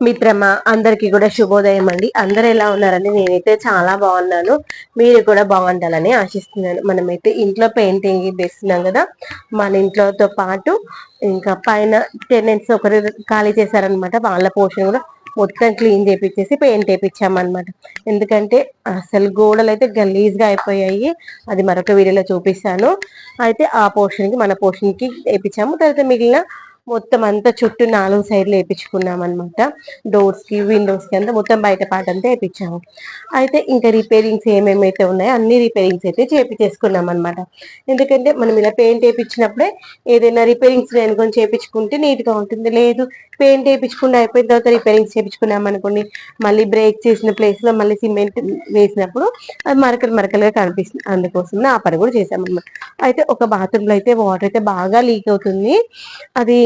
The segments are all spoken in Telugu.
మిత్రమా అందరికి కూడా శుభోదయం అండి. అందరు ఎలా ఉన్నారండి? నేనైతే చాలా బాగున్నాను. మీరు కూడా బాగుండాలని ఆశిస్తున్నాను. మనమైతే ఇంట్లో పెయింటింగ్ తెస్తున్నాం కదా మన ఇంట్లోతో పాటు ఇంకా పైన టెనెంట్స్ ఒకరు ఖాళీ చేశారనమాట. వాళ్ళ పోర్షన్ కూడా మొత్తం క్లీన్ చేపించేసి పెయింట్ వేయించామన్నమాట ఎందుకంటే అసలు గోడలు అయితే గలీజ్గా అయిపోయాయి. అది మరొక వీడియోలో చూపిస్తాను. అయితే ఆ పోర్షన్కి మన పోర్షన్కి వేపించాము వేయించాము తర్వాత మిగిలిన మొత్తం అంతా చుట్టూ నాలుగు సైడ్లు వేయించుకున్నాం అనమాట డోర్స్కి విండోస్కి అంతా మొత్తం బయట పాట అంతా వేయించాము అయితే ఇంకా రిపేరింగ్స్ ఏమేమైతే ఉన్నాయో అన్ని రిపేరింగ్స్ అయితే చేపించేసుకున్నాం అనమాట ఎందుకంటే మనం ఇలా పెయింట్ వేయించినప్పుడే ఏదైనా రిపేరింగ్స్ అనుకొని చేపించుకుంటే నీట్గా ఉంటుంది. లేదు పెయింట్ వేయించుకుంటే అయిపోయిన తర్వాత రిపేరింగ్స్ చేపించుకున్నాం అనుకోండి మళ్ళీ బ్రేక్ చేసిన ప్లేస్లో మళ్ళీ సిమెంట్ వేసినప్పుడు అది మరకలు మరకలుగా కనిపిస్తుంది. అందుకోసం ఆ పని కూడా చేసామన్నమాట అయితే ఒక బాత్రూమ్లో అయితే వాటర్ అయితే బాగా లీక్ అవుతుంది. అది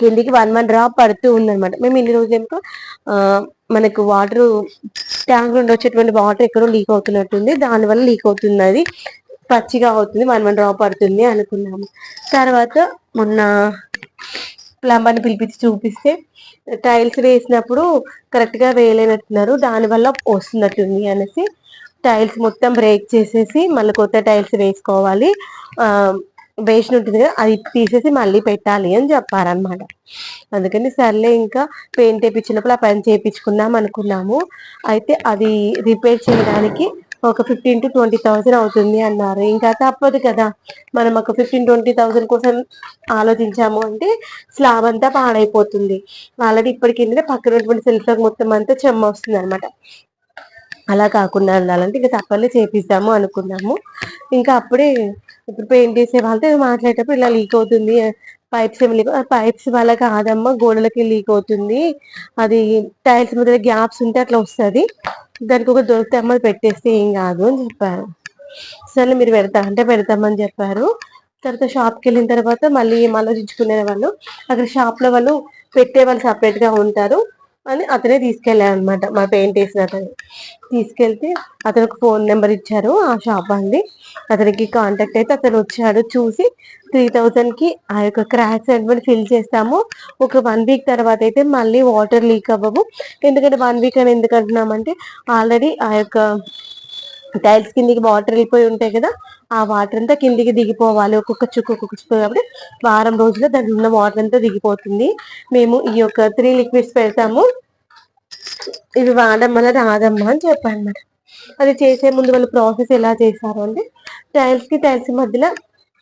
కిందికి వన్ వన్ డ్రాప్ పడుతూ ఉందన్నమాట. మేము ఇన్ని రోజులు ఏమో మనకు వాటర్ ట్యాంక్ నుండి వచ్చేటువంటి వాటర్ ఎక్కడో లీక్ అవుతున్నట్టుంది. దానివల్ల లీక్ అవుతుంది పచ్చిగా అవుతుంది వన్ వన్ డ్రాప్ పడుతుంది అనుకున్నాము. తర్వాత మొన్న ప్లంబర్ని పిలిపించి చూపిస్తే టైల్స్ వేసినప్పుడు కరెక్ట్గా వేయలేనట్టున్నారు. దానివల్ల వస్తున్నట్టుంది అనేసి టైల్స్ మొత్తం బ్రేక్ చేసేసి మళ్ళీ కొత్త టైల్స్ వేసుకోవాలి. వేసిన ఉంటుంది కదా అది తీసేసి మళ్ళీ పెట్టాలి అని చెప్పారనమాట అందుకని సర్లే ఇంకా పెయింట్ వేయించినప్పుడు ఆ పని చేయించుకుందాం అనుకున్నాము. అయితే అది రిపేర్ చేయడానికి ఒక ఫిఫ్టీన్ టు ట్వంటీ థౌసండ్ అవుతుంది అన్నారు. ఇంకా తప్పదు కదా మనం ఒక ఫిఫ్టీన్ ట్వంటీ థౌసండ్ కోసం ఆలోచించాము అంటే స్లాబ్ అంతా పాడైపోతుంది. ఆల్రెడీ ఇప్పటికి పక్కన సెల్ఫ్ మొత్తం అంతా చెమ్మ వస్తుంది అనమాట అలా కాకుండా ఉండాలంటే ఇంకా తప్పని చేపిస్తాము అనుకున్నాము. ఇంకా అప్పుడే ఇప్పుడు పెయింట్ చేసే వాళ్ళతో మాట్లాడేటప్పుడు ఇలా లీక్ అవుతుంది. పైప్స్ ఏమి లీక్ పైప్స్ వల్ల కాదమ్మా గోడలకి లీక్ అవుతుంది. అది టైల్స్ మీద గ్యాప్స్ ఉంటే అట్లా వస్తుంది. దానికి ఒక దొరికితే అమ్మ పెట్టేస్తే ఏం కాదు అని చెప్పారు. సరే మీరు పెడతా అంటే పెడతామని చెప్పారు. తర్వాత షాప్కి వెళ్ళిన తర్వాత మళ్ళీ ఏం ఆలోచించుకునే వాళ్ళు అక్కడ షాప్లో వాళ్ళు పెట్టే వాళ్ళు సపరేట్గా ఉంటారు. అని అతనే తీసుకెళ్ళాను అనమాట మా పెయింట్ వేసిన అతను. తీసుకెళ్తే అతనికి ఫోన్ నెంబర్ ఇచ్చారు ఆ షాప్ అండి అతనికి కాంటాక్ట్ అయితే అతను వచ్చాడు. చూసి త్రీ థౌజండ్కి ఆ యొక్క క్రాక్స్ అనేది ఫిల్ చేస్తాము. ఒక వన్ వీక్ తర్వాత అయితే మళ్ళీ వాటర్ లీక్ అవ్వము ఎందుకంటే వన్ వీక్ అని ఎందుకు అంటున్నామంటే ఆల్రెడీ ఆ యొక్క టైల్స్ కిందకి వాటర్ వెళ్ళిపోయి ఉంటాయి కదా ఆ వాటర్ అంతా కిందికి దిగిపోవాలి. ఒక్కొక్క చుక్క ఒక్కొక్క చుక్క కాబట్టి వారం రోజుల్లో దాంట్లో ఉన్న వాటర్ అంతా దిగిపోతుంది. మేము ఈ యొక్క త్రీ లిక్విడ్స్ పెడతాము. ఇవి వాడడం వల్ల రాదమ్మా అని చెప్పాను అది చేసే ముందు వాళ్ళు ప్రాసెస్ ఎలా చేశారు అంటే టైల్స్కి టైల్స్ మధ్యలో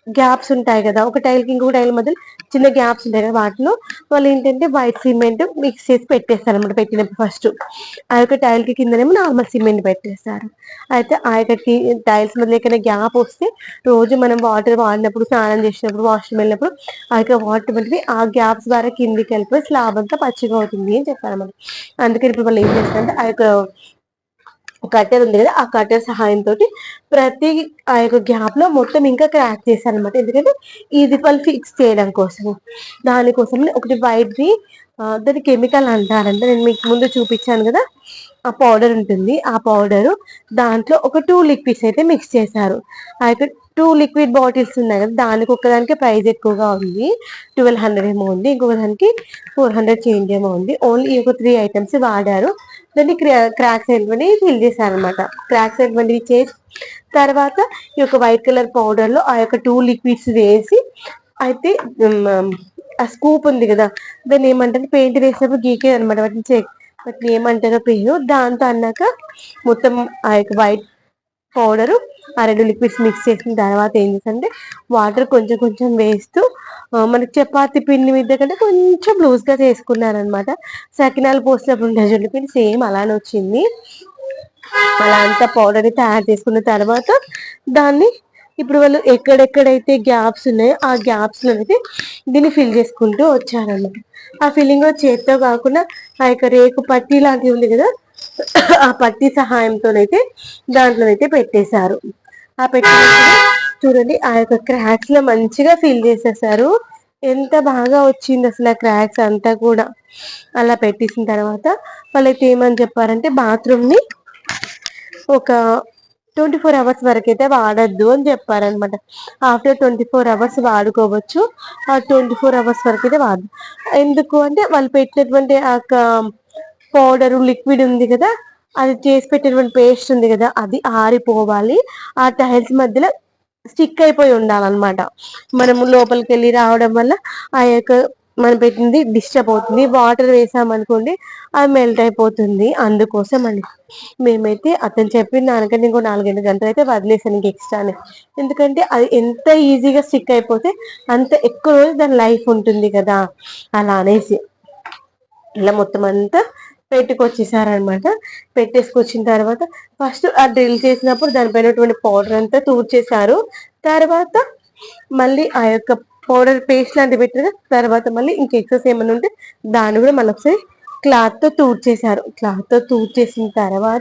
గ్యాప్స్ ఉంటాయి కదా. ఒక టైల్కి ఇంకొక టైల్ మధ్యలో చిన్న గ్యాప్స్ ఉంటాయి కదా. వాటిలో వాళ్ళు ఏంటంటే వైట్ సిమెంట్ మిక్స్ చేసి పెట్టేస్తారు అనమాట పెట్టినప్పుడు ఫస్ట్ ఆ యొక్క టైల్కి కిందనేమో నార్మల్ సిమెంట్ పెట్టేస్తారు. అయితే ఆ యొక్క టైల్స్ మధ్య ఎక్కడైనా గ్యాప్ వస్తే రోజు మనం వాటర్ వాడినప్పుడు స్నానం చేసినప్పుడు వాష్రూమ్ వెళ్ళినప్పుడు ఆ యొక్క వాటర్ మధ్య ఆ గ్యాప్స్ ద్వారా కిందికి వెళ్ళిపోయి స్లాబ్ అంతా పచ్చిగా అవుతుంది అని చెప్పారు అనమాట అందుకని ఇప్పుడు వాళ్ళు ఏం చేస్తారంటే ఆ యొక్క కట్టర్ ఉంది కదా ఆ కట్టర్ సహాయంతో ప్రతి ఆ యొక్క గ్యాప్లో మొత్తం ఇంకా క్రాక్ చేశాను అనమాట ఎందుకంటే ఇది వాళ్ళు ఫిక్స్ చేయడం కోసం. దానికోసం ఒకటి వైట్ది దాని కెమికల్ అంటారంటే. నేను మీకు ముందు చూపించాను కదా ఆ పౌడర్ ఉంటుంది. ఆ పౌడర్ దాంట్లో ఒక టూ లిక్విడ్స్ అయితే మిక్స్ చేశారు. ఆ యొక్క టూ లిక్విడ్ బాటిల్స్ ఉన్నాయి కదా దానికి ఒకదానికి ప్రైస్ ఎక్కువగా ఉంది. ట్వెల్వ్ హండ్రెడ్ ఏమో ఉంది ఇంకొక దానికి ఫోర్ హండ్రెడ్ చేంజ్ ఏమో ఉంది. ఓన్లీ ఈ ఒక త్రీ ఐటమ్స్ వాడారు. దాన్ని క్రాక్స్ అయినటువంటి ఫిల్ చేశారనమాట క్రాక్స్ అయినటువంటి చేసి తర్వాత ఈ యొక్క వైట్ కలర్ పౌడర్లో ఆ యొక్క టూ లిక్విడ్స్ వేసి అయితే ఆ స్కూప్ ఉంది కదా దాన్ని ఏమంటారు? పెయింట్ వేసినప్పుడు గీకే అనమాట వాటిని చెక్ వాటిని ఏమంటారో పేరు. దాంతో అన్నాక మొత్తం ఆ యొక్క వైట్ పౌడరు ఆ రెండు లిక్విడ్స్ మిక్స్ చేసిన తర్వాత ఏం చేసంటే వాటర్ కొంచెం కొంచెం వేస్తూ మనకి చపాతి పిండి మీద కంటే కొంచెం లూజ్గా చేసుకున్నారనమాట. సకినాలు పోసినప్పుడు ఉండే జుండు పిండి సేమ్ అలానే వచ్చింది. అలా అంతా పౌడర్ని తయారు చేసుకున్న తర్వాత దాన్ని ఇప్పుడు వాళ్ళు ఎక్కడెక్కడైతే గ్యాప్స్ ఉన్నాయో ఆ గ్యాప్స్లో అయితే దీన్ని ఫిల్ చేసుకుంటూ వచ్చారన్నమాట ఆ ఫిల్లింగ్ చేత్తో కాకుండా ఆ యొక్క రేకు పట్టి లాంటివి ఉంది కదా ఆ పట్టి సహాయంతోనైతే దాంట్లోనైతే పెట్టేశారు. ఆ పెట్టినప్పుడు చూడండి ఆ యొక్క క్రాక్స్లో మంచిగా ఫిల్ చేసేసారు ఎంత బాగా వచ్చింది అసలు ఆ క్రాక్స్ అంతా కూడా. అలా పెట్టేసిన తర్వాత వాళ్ళైతే ఏమని చెప్పారంటే బాత్రూమ్ని ఒక ట్వంటీ ఫోర్ అవర్స్ వరకు అయితే వాడద్దు అని చెప్పారనమాట ఆఫ్టర్ ట్వంటీ ఫోర్ అవర్స్ వాడుకోవచ్చు. ఆ ట్వంటీ ఫోర్ అవర్స్ వరకు అయితే వాడు ఎందుకు అంటే వాళ్ళు పెట్టినటువంటి ఆ పౌడర్ లిక్విడ్ ఉంది కదా అది చేసి పెట్టినటువంటి పేస్ట్ ఉంది కదా అది ఆరిపోవాలి. ఆ టైల్స్ మధ్యలో స్టిక్ అయిపోయి ఉండాలన్నమాట. మనము లోపలికి వెళ్ళి రావడం వల్ల ఆ యొక్క మనం పెట్టింది డిస్టర్బ్ అవుతుంది. వాటర్ వేసామనుకోండి అది మెల్ట్ అయిపోతుంది. అందుకోసం అండి మేమైతే అతను చెప్పిన దానికంటే ఇంకో నాలుగైదు గంటలు అయితే వదిలేసాను ఇంక ఎక్స్ట్రానే ఎందుకంటే అది ఎంత ఈజీగా స్టిక్ అయిపోతే అంత ఎక్కువ రోజు దాని లైఫ్ ఉంటుంది కదా అలా అనేసి. ఇలా మొత్తం అంతా పెట్టుకొచ్చేసారనమాట. పెట్టేసుకొచ్చిన తర్వాత ఫస్ట్ ఆ డ్రిల్ చేసినప్పుడు దానిపైన పౌడర్ అంతా తూర్చేశారు తర్వాత మళ్ళీ ఆ యొక్క పౌడర్ పేస్ట్ లాంటివి పెట్టిన తర్వాత మళ్ళీ ఇంక ఎక్సెస్ ఏమైనా ఉంటే దాన్ని కూడా మళ్ళీ ఒకసారి క్లాత్తో తూర్చేశారు క్లాత్తో తూర్చేసిన తర్వాత